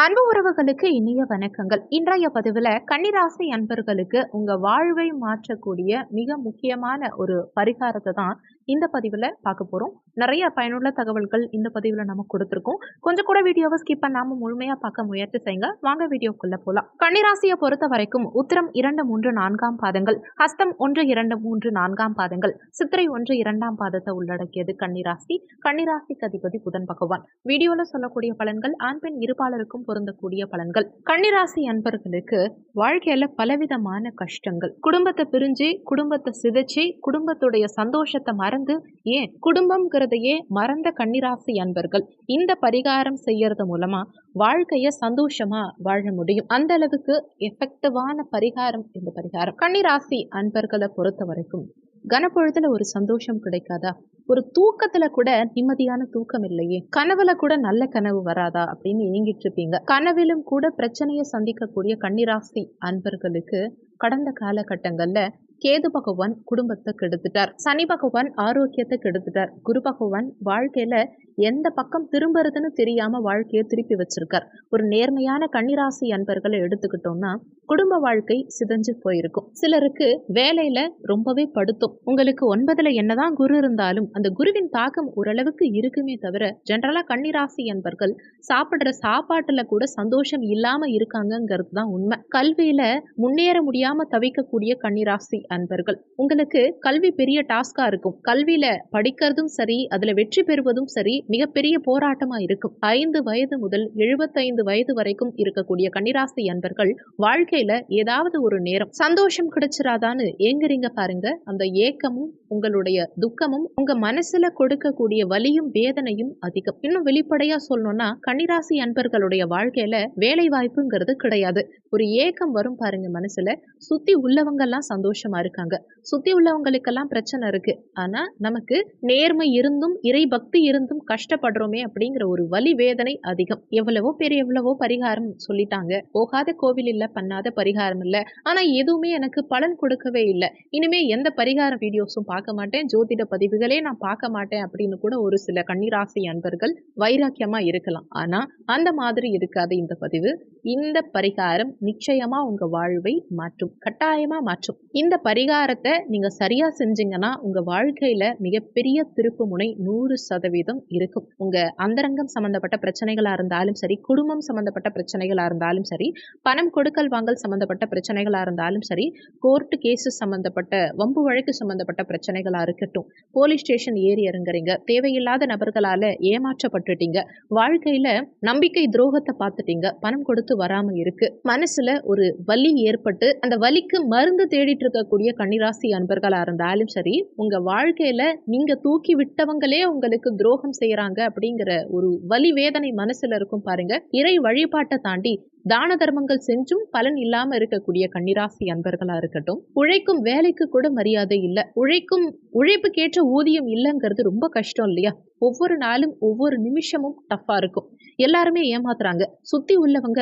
அன்பு உறவுகளுக்கு இனிய வணக்கங்கள். இன்றைய பதிவில் கன்னிராசி அன்பர்களுக்கு உங்க வாழ்வை மாற்றக்கூடிய மிக முக்கியமான ஒரு பரிகாரத்தை தான் இந்த பதிவில் பார்க்க போகிறோம் நிறைய பயனுள்ள தகவல்கள் இந்த பதிவில் நம்ம கொடுத்துருக்கோம். கொஞ்சம் கூட வீடியோவை ஸ்கிப் பண்ணாமல் முழுமையாக பார்க்க முயற்சி செய்யுங்க. வாங்க வீடியோக்குள்ளே போகலாம் கன்னிராசியை பொறுத்த வரைக்கும் உத்திரம் இரண்டு மூன்று நான்காம் பாதங்கள். ஹஸ்தம் ஒன்று இரண்டு மூன்று நான்காம் பாதங்கள். சித்திரை ஒன்று இரண்டாம் பாதத்தை உள்ளடக்கியது கன்னிராசி. கன்னிராசிக்கு அதிபதி புதன் பகவான். வீடியோவில் சொல்லக்கூடிய பலன்கள் ஆண் பெண் இருபாலருக்கும் பொருந்தக்கூடிய பலன்கள். கன்னிராசி அன்பர்களுக்கு வாழ்க்கையில பலவிதமான கஷ்டங்கள். குடும்பத்தை பிரிஞ்சு குடும்பத்தை சிதைச்சு குடும்பத்துடைய சந்தோஷத்தை மற மறந்து ஏன் குடும்பம்ங்கிறதையே மறந்த கன்னிராசி அன்பர்கள். இந்த பரிகாரம் செய்யறது மூலமா வாழ்க்கைய சந்தோஷமா வாழ முடியும். அந்த அளவுக்கு எஃபெக்டிவான பரிகாரம் இந்த பரிகாரம். கன்னிராசி அன்பர்களை பொறுத்த வரைக்கும் கனப்பொழுதுல ஒரு சந்தோஷம் கிடைக்காதா? ஒரு தூக்கத்துல கூட நிம்மதியான தூக்கம் இல்லையே? கனவுல கூட நல்ல கனவு வராதா? அப்படின்னு ஏங்கிட்டு இருப்பீங்க. கனவிலும் கூட பிரச்சனையை சந்திக்கக்கூடிய கன்னிராசி அன்பர்களுக்கு கடந்த காலகட்டங்கள்ல கேது பகவான் குடும்பத்தை கெடுத்துட்டார். சனி பகவான் ஆரோக்கியத்தை கெடுத்துட்டார். குரு பகவான் வாழ்க்கையில எந்த பக்கம் திரும்புறதுன்னு தெரியாம வாழ்க்கையை திருப்பி வச்சிருக்கார். ஒரு நேர்மையான கன்னிராசி அன்பர்களை எடுத்துக்கிட்டோம்னா குடும்ப வாழ்க்கை சிதைஞ்சு போயிருக்கும். சிலருக்கு வேலையில ரொம்பவே படுத்தும். உங்களுக்கு ஒன்பதுல என்னதான் குரு இருந்தாலும் அந்த குருவின் தாக்கம் ஓரளவுக்கு இருக்குமே தவிர ஜென்ரலா கன்னிராசி அன்பர்கள் சாப்பிடுற சாப்பாட்டுல கூட சந்தோஷம் இல்லாம இருக்காங்கங்கிறது தான் உண்மை. கல்வியில முன்னேற முடியாம தவிக்கக்கூடிய கன்னிராசி அன்பர்கள். உங்களுக்கு கல்வி பெரிய டாஸ்கா இருக்கும். கல்வியில படிக்கிறதும் சரி அதுல வெற்றி பெறுவதும் சரி மிகப்பெரிய போராட்டமா இருக்கும். ஐந்து வயது முதல் எழுபத்தைந்து வயது வரைக்கும் இருக்கக்கூடிய கன்னிராசி அன்பர்கள் வாழ்க்கையில ஏதாவது ஒரு நேரம் சந்தோஷம் கிடைச்சிராதான்னு ஏங்குறீங்க பாருங்க. அந்த ஏக்கமும் உங்களுடைய துக்கமும் உங்க மனசுல கொடுக்கக்கூடிய வலியும் வேதனையும் அதிகம். இன்னும் வெளிப்படையா சொல்லணும்னா கன்னிராசி அன்பர்களுடைய வாழ்க்கையில வேலை வாய்ப்புங்கிறது கிடையாது. ஒரு ஏக்கம் வரும் பாருங்க மனசுல. சுத்தி உள்ளவங்க எல்லாம் சந்தோஷமா இருக்காங்க. சுத்தி உள்ளவங்களுக்கெல்லாம் பிரச்சனை இருக்கு. ஆனா நமக்கு நேர்மை இருந்தும் இறை பக்தி இருந்தும் கஷ்டப்படுறோமே அப்படிங்கிற ஒரு வலி வேதனை அதிகம். எவ்வளவோ பேர் எவ்வளவோ பரிகாரம் சொல்லிட்டாங்க. போகாத கோவில் இல்ல பண்ணாத பரிகாரம் இல்ல. ஆனா எதுவுமே எனக்கு பலன் கொடுக்கவே இல்லை. இனிமே எந்த பரிகார வீடியோஸும் பார்க்க மாட்டேன். ஜோதிட பதிவுகளே நான் பார்க்க மாட்டேன் அப்படின்னு கூட ஒரு சில கன்னிராசி அன்பர்கள் வைராக்கியமா இருக்கலாம். ஆனா அந்த மாதிரி இருக்காது இந்த பதிவு. இந்த பரிகாரம் நிச்சயமா உங்க வாழ்வை மாற்றும் கட்டாயமா மாற்றும். இந்த பரிகாரத்தை நீங்க சரியா செஞ்சீங்கன்னா உங்க வாழ்க்கையில மிகப்பெரிய திருப்பு முனை நூறு சதவீதம் இருக்கும். உங்க அந்தரங்கம் சம்பந்தப்பட்ட பிரச்சனைகளா இருந்தாலும் சரி குடும்பம் சம்பந்தப்பட்ட பிரச்சனைகளா இருந்தாலும் சரி பணம் கொடுக்கல் வாங்கல் சம்பந்தப்பட்ட பிரச்சனைகளா இருந்தாலும் சரி கோர்ட்டு கேஸ் சம்பந்தப்பட்ட வம்பு வழக்கு சம்பந்தப்பட்ட பிரச்சனைகளா இருக்கட்டும் போலீஸ் ஸ்டேஷன் ஏறி இறங்குறீங்க தேவையில்லாத நபர்களால ஏமாற்றப்பட்டுட்டீங்க வாழ்க்கையில நம்பிக்கை துரோகத்தை பார்த்துட்டீங்க பணம் கொடுத்து வராம இருக்கு. மனசுல ஒரு வலி ஏற்பட்டு அந்த வலிக்கு மருந்து தேடிட்டு இருக்கக்கூடிய கன்னிராசி அன்பர்களா இருந்தாலும் சரி உங்க வாழ்க்கையில நீங்க தூக்கி விட்டவங்களே உங்களுக்கு துரோகம் செய்யறாங்க அப்படிங்கிற ஒரு வலி வேதனை மனசுல இருக்கும் பாருங்க. இறை வழிபாட்டை தாண்டி தான தர்மங்கள் செஞ்சும் பலன் இல்லாம இருக்கக்கூடிய கன்னிராசி அன்பர்களா இருக்கட்டும் உழைக்கும் வேலைக்கு கூட மரியாதை இல்லை. உழைக்கும் உழைப்புக்கேற்ற ஊதியம் இல்லைங்கிறது ரொம்ப கஷ்டம் இல்லையா? ஒவ்வொரு நாளும் ஒவ்வொரு நிமிஷமும் டஃப்பா இருக்கும். எல்லாருமே ஏமாத்துறாங்க. சுத்தி உள்ளவங்க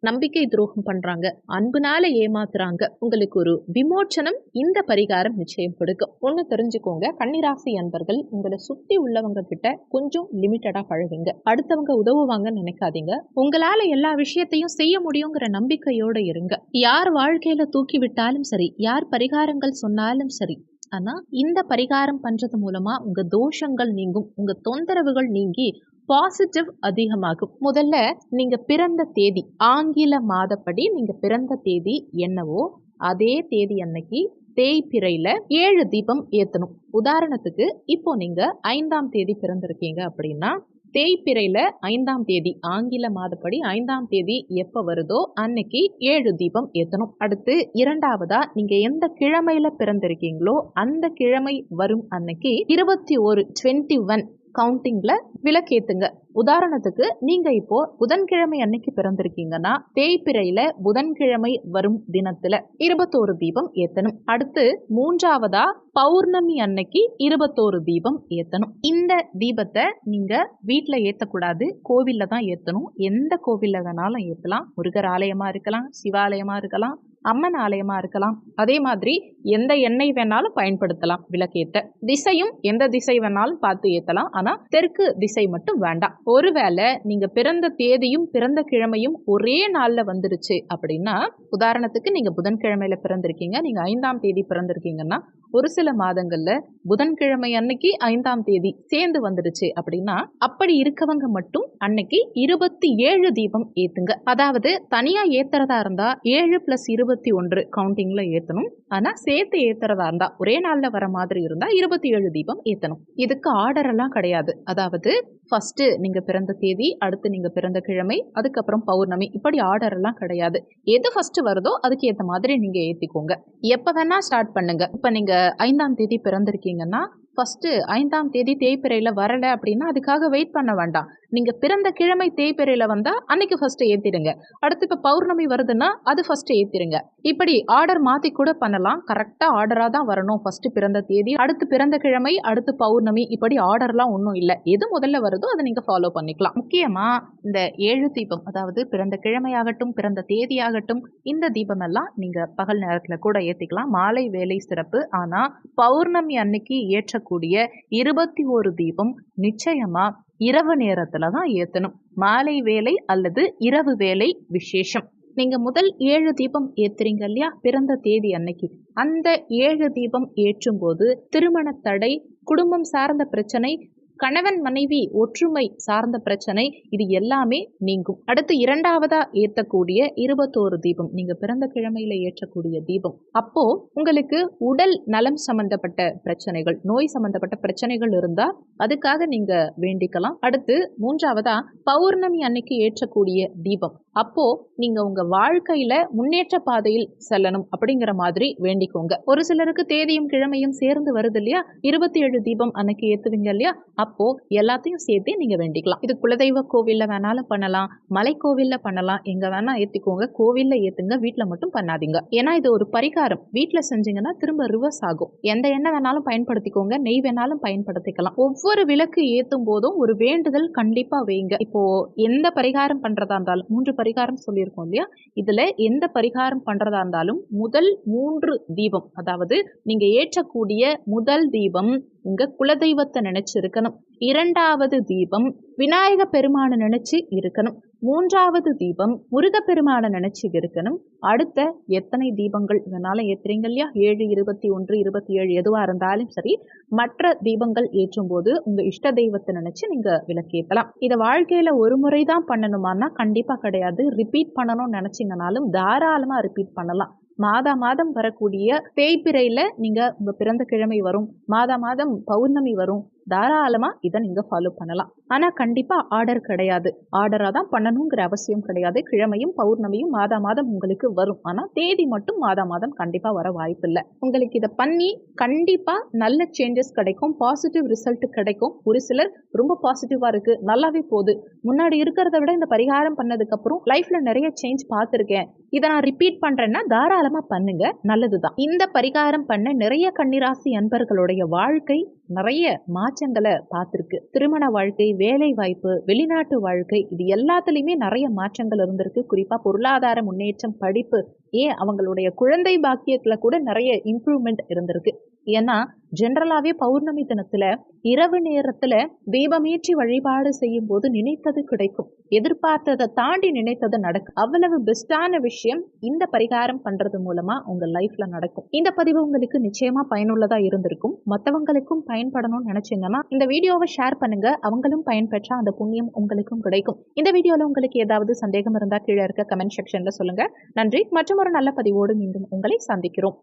நம்பிக்கை துரோகம் பண்றாங்க. அன்புனால ஏமாத்துறாங்க. உங்களுக்கு ஒரு விமோச்சனம் இந்த பரிகாரம் நிச்சயம் கொடுக்கும். ஒண்ணு தெரிஞ்சுக்கோங்க. கன்னிராசி அன்பர்கள் உங்களை சுத்தி உள்ளவங்க கிட்ட கொஞ்சம் லிமிட்டடா பழகுங்க. அடுத்தவங்க உதவுவாங்கன்னு நினைக்காதீங்க. உங்களால எல்லா விஷயத்தையும் செய்ய முடியுங்கிற நம்பிக்கையோட இருங்க. யார் வாழ்க்கையில தூக்கி விட்டாலும் சரி யார் பரிகாரங்கள் சொன்னாலும் சரி ஆனா இந்த பரிகாரம் பண்றது மூலமா உங்க தோஷங்கள் நீங்கும். உங்க தொந்தரவுகள் நீங்கி பாசிட்டிவ் அதிகமாகும். முதல்ல நீங்க பிறந்த தேதி ஆங்கில மாதப்படி நீங்க பிறந்த தேதி என்னவோ அதே தேதி அன்னைக்கு தேய்பிறையில ஏழு தீபம் ஏத்தணும். உதாரணத்துக்கு இப்போ நீங்க ஐந்தாம் தேதி பிறந்திருக்கீங்க அப்படின்னா தேய்பிறையில ஐந்தாம் தேதி ஆங்கில மாதப்படி ஐந்தாம் தேதி எப்ப வருதோ அன்னைக்கு ஏழு தீபம் ஏத்தணும். அடுத்து இரண்டாவதா நீங்க எந்த கிழமையில பிறந்திருக்கீங்களோ அந்த கிழமை வரும் அன்னைக்கு இருபத்தி ஒரு டுவெண்ட்டி ஒன் கவுண்டிங்கில் விலக்கேற்றுங்க உதாரணத்துக்கு நீங்க இப்போ புதன்கிழமை அன்னைக்கு பிறந்திருக்கீங்கன்னா தேய்பிறையில புதன்கிழமை வரும் தினத்துல இருபத்தோரு தீபம் ஏத்தணும். அடுத்து மூன்றாவதா பௌர்ணமி அன்னைக்கு இருபத்தோரு தீபம் ஏத்தணும். இந்த தீபத்தை நீங்க வீட்டுல ஏத்தக்கூடாது கோவில்ல தான் ஏத்தணும். எந்த கோவில்ல வேணாலும் ஏத்தலாம். முருகர் ஆலயமா இருக்கலாம் சிவாலயமா இருக்கலாம் அம்மன் ஆலயமா இருக்கலாம். அதே மாதிரி எந்த எண்ணெய் வேணாலும் பயன்படுத்தலாம் விளக்கேத்த திசையும் எந்த திசை வேணாலும் பார்த்து ஏத்தலாம். ஆனா தெற்கு திசை மட்டும் வேண்டாம். ஒருவேளை நீங்க பிறந்த தேதியும் பிறந்த கிழமையும் ஒரே நாள்ல வந்துருச்சு அப்படின்னா உதாரணத்துக்கு நீங்க புதன்கிழமையில பிறந்திருக்கீங்க நீங்க ஐந்தாம் தேதி பிறந்திருக்கீங்கன்னா ஒரு சில மாதங்கள்ல புதன்கிழமை அன்னைக்கு ஐந்தாம் தேதி சேர்ந்து வந்துடுச்சு அப்படின்னா அப்படி இருக்கவங்க மட்டும் அன்னைக்கு இருபத்தி ஏழு தீபம் ஏத்துங்க. அதாவது தனியா ஏத்துறதா இருந்தா ஏழு பிளஸ் இருபத்தி ஒன்று கவுண்டிங்ல ஏத்தணும். ஆனா சேர்த்து ஏத்துறதா இருந்தா ஒரே நாள்ல வர மாதிரி இருந்தா இருபத்தி ஏழு தீபம் ஏத்தணும். இதுக்கு ஆர்டர் எல்லாம் கிடையாது. அதாவது ஃபர்ஸ்ட் நீங்க பிறந்த தேதி அடுத்து நீங்க பிறந்த கிழமை அதுக்கப்புறம் பௌர்ணமி இப்படி ஆர்டர் எல்லாம் கிடையாது. எது ஃபர்ஸ்ட் வருதோ அதுக்கு ஏத்த மாதிரி நீங்க ஏத்திக்கோங்க. எப்ப வேணா ஸ்டார்ட் பண்ணுங்க. இப்ப நீங்க ஐந்தாம் தேதி பிறந்திருக்கீங்கன்னா ஃபஸ்ட்டு ஐந்தாம் தேதி தேய்பிறையில் வரலை அப்படின்னா அதுக்காக வெயிட் பண்ண வேண்டாம். நீங்கள் பிறந்த கிழமை தேய்பிறையில் வந்தால் அன்னைக்கு ஃபஸ்ட்டு ஏற்றிடுங்க அடுத்து இப்போ பௌர்ணமி வருதுன்னா அது ஃபஸ்ட்டு ஏற்றிடுங்க இப்படி ஆர்டர் மாற்றி கூட பண்ணலாம். கரெக்டாக ஆர்டராக தான் வரணும் ஃபஸ்ட்டு பிறந்த தேதி. அடுத்து பிறந்த கிழமை அடுத்து பௌர்ணமி இப்படி ஆர்டர்லாம் ஒன்றும் இல்லை. எது முதல்ல வருதோ அதை நீங்கள் ஃபாலோ பண்ணிக்கலாம். முக்கியமாக இந்த ஏழு தீபம் அதாவது பிறந்த கிழமையாகட்டும் பிறந்த தேதியாகட்டும் இந்த தீபம் எல்லாம் நீங்கள் பகல் நேரத்தில் கூட ஏற்றிக்கலாம் மாலை வேலை சிறப்பு. ஆனால் பௌர்ணமி அன்னைக்கு ஏற்ற இருக்கக்கூடிய இருபத்தி ஒரு தீபம் நிச்சயமா இரவு நேரத்துல தான் ஏத்தணும். மாலை வேலை அல்லது இரவு வேலை விசேஷம். நீங்க முதல் ஏழு தீபம் ஏத்துறீங்க இல்லையா? பிறந்த தேதி அன்னைக்கு. அந்த ஏழு தீபம் ஏற்றும் போது திருமண தடை குடும்பம் சார்ந்த பிரச்சனை கணவன் மனைவி ஒற்றுமை சார்ந்த பிரச்சனை இது எல்லாமே நீங்கும். அடுத்து இரண்டாவதா ஏற்றக்கூடிய இருபத்தோரு தீபம். நீங்க பிறந்த கிழமையில ஏற்றக்கூடிய தீபம். அப்போ உங்களுக்கு உடல் நலம் சம்பந்தப்பட்ட பிரச்சனைகள் நோய் சம்பந்தப்பட்ட பிரச்சனைகள் இருந்தா அதுக்காக நீங்க வேண்டிக்கலாம். அடுத்து மூன்றாவதா பௌர்ணமி அன்னைக்கு ஏற்றக்கூடிய தீபம். அப்போ நீங்க உங்க வாழ்க்கையில முன்னேற்ற பாதையில் செல்லணும் அப்படிங்கிற மாதிரி வேண்டிக்கோங்க. ஒரு சிலருக்கு தேதியும் கிழமையும் சேர்ந்து வருது இல்லையா? இருபத்தி ஏழு தீபம் அன்னைக்கு ஏத்துவீங்க இல்லையா? அப்போ எல்லாத்தையும் சேர்த்தே நீங்க வேண்டிக்கலாம். இது குலதெய்வ கோவில்ல வேணாலும் பண்ணலாம் மலை கோவில்ல பண்ணலாம் எங்க வேணா ஏத்திக்கோங்க. கோவில்ல ஏத்துங்க வீட்டுல மட்டும் பண்ணாதீங்க. ஏன்னா இது ஒரு பரிகாரம். வீட்டுல செஞ்சீங்கன்னா திரும்ப ரிவர்ஸ் ஆகும். எந்த எண்ணெய் வேணாலும் பயன்படுத்திக்கோங்க நெய் வேணாலும் பயன்படுத்திக்கலாம். ஒவ்வொரு விளக்கு ஏத்தும் போதும் ஒரு வேண்டுதல் கண்டிப்பா வைங்க. இப்போ எந்த பரிகாரம் பண்றதா இருந்தாலும் மூன்று பரிகாரம் சொல்லியிருக்கோம் இல்லையா? இதுல எந்த பரிகாரம் பண்றதா இருந்தாலும் முதல் மூன்று தீபம் அதாவது நீங்க ஏற்றக்கூடிய முதல் தீபம் உங்க குலதெய்வத்தை நினைச்சு இருக்கணும் இரண்டாவது தீபம் விநாயக பெருமானை நினைச்சு இருக்கணும். மூன்றாவது தீபம் முருகப்பெருமானை நினைச்சு இருக்கணும். அடுத்த எத்தனை தீபங்கள் இதனால ஏத்துறீங்க இல்லையா? ஏழு இருபத்தி ஒன்று இருபத்தி ஏழு எதுவா இருந்தாலும் சரி மற்ற தீபங்கள் ஏற்றும் போது உங்க இஷ்ட தெய்வத்தை நினைச்சு நீங்க விளக்கேற்றலாம் இதை வாழ்க்கையில ஒரு முறை தான் பண்ணணுமானா கண்டிப்பா கிடையாது. ரிப்பீட் பண்ணணும்னு நினைச்சீங்கனாலும் தாராளமா ரிப்பீட் பண்ணலாம். மாதா மாதம் வரக்கூடிய தேய்பிரையில் நீங்கள் உங்கள் பிறந்த கிழமை வரும். மாதா மாதம் பௌர்ணமி வரும். தாராளமாக இதை நீங்கள் ஃபாலோ பண்ணலாம். ஆனால் கண்டிப்பாக ஆர்டர் கிடையாது. ஆர்டராக தான் பண்ணணுங்கிற அவசியம் கிடையாது. கிழமையும் பௌர்ணமியும் மாதா மாதம் உங்களுக்கு வரும். ஆனால் தேதி மட்டும் மாதா மாதம் கண்டிப்பாக வர வாய்ப்பில்லை உங்களுக்கு இதை பண்ணி கண்டிப்பாக நல்ல சேஞ்சஸ் கிடைக்கும். பாசிட்டிவ் ரிசல்ட் கிடைக்கும். ஒரு சிலர் ரொம்ப பாசிட்டிவாக இருக்குது நல்லாவே போகுது. முன்னாடி இருக்கிறத விட இந்த பரிகாரம் பண்ணதுக்கப்புறம் லைஃப்பில் நிறைய சேஞ்ச் பார்த்துருக்கேன். இதை நான் ரிப்பீட் பண்ணுறேன்னா தாராளமாக பண்ணுங்க. நல்லது தான் இந்த பரிகாரம் பண்ண நிறைய கன்னிராசி அன்பர்களுடைய வாழ்க்கை நிறைய மாற்றங்களை பார்த்துருக்கு. திருமண வாழ்க்கை வேலை வாய்ப்பு வெளிநாட்டு வாழ்க்கை இது எல்லாத்துலேயுமே நிறைய மாற்றங்கள் இருந்திருக்கு. குறிப்பாக பொருளாதார முன்னேற்றம் படிப்பு ஏன் அவங்களுடைய குழந்தை பாக்கியத்தில் கூட நிறைய இம்ப்ரூவ்மெண்ட் இருந்திருக்கு. ஏன்னா ஜென்ரலாகவே பௌர்ணமி தினத்தில் இரவு நேரத்தில் தீபமேற்றி வழிபாடு செய்யும் போது நினைத்தது கிடைக்கும். எதிர்பார்த்ததை தாண்டி நினைத்தது நடக்கும். அவ்வளவு பெஸ்டான விஷயம் இந்த பரிகாரம் பண்ணுறது மூலமாக உங்கள் லைஃப்பில் நடக்கும். இந்த பதிவு உங்களுக்கு நிச்சயமாக பயனுள்ளதாக இருந்திருக்கும். மற்றவங்களுக்கும் பயன்படணும்னு நினச்சிங்கன்னா இந்த வீடியோவை ஷேர் பண்ணுங்க. அவங்களும் பயன்பெற்றால் அந்த புண்ணியம் உங்களுக்கும் கிடைக்கும். இந்த வீடியோவில் உங்களுக்கு ஏதாவது சந்தேகம் இருந்தால் கீழே இருக்க கமெண்ட் செக்ஷனில் சொல்லுங்கள் நன்றி. மற்றும் ஒரு நல்ல பதிவோடு மீண்டும் உங்களை சந்திக்கிறோம்.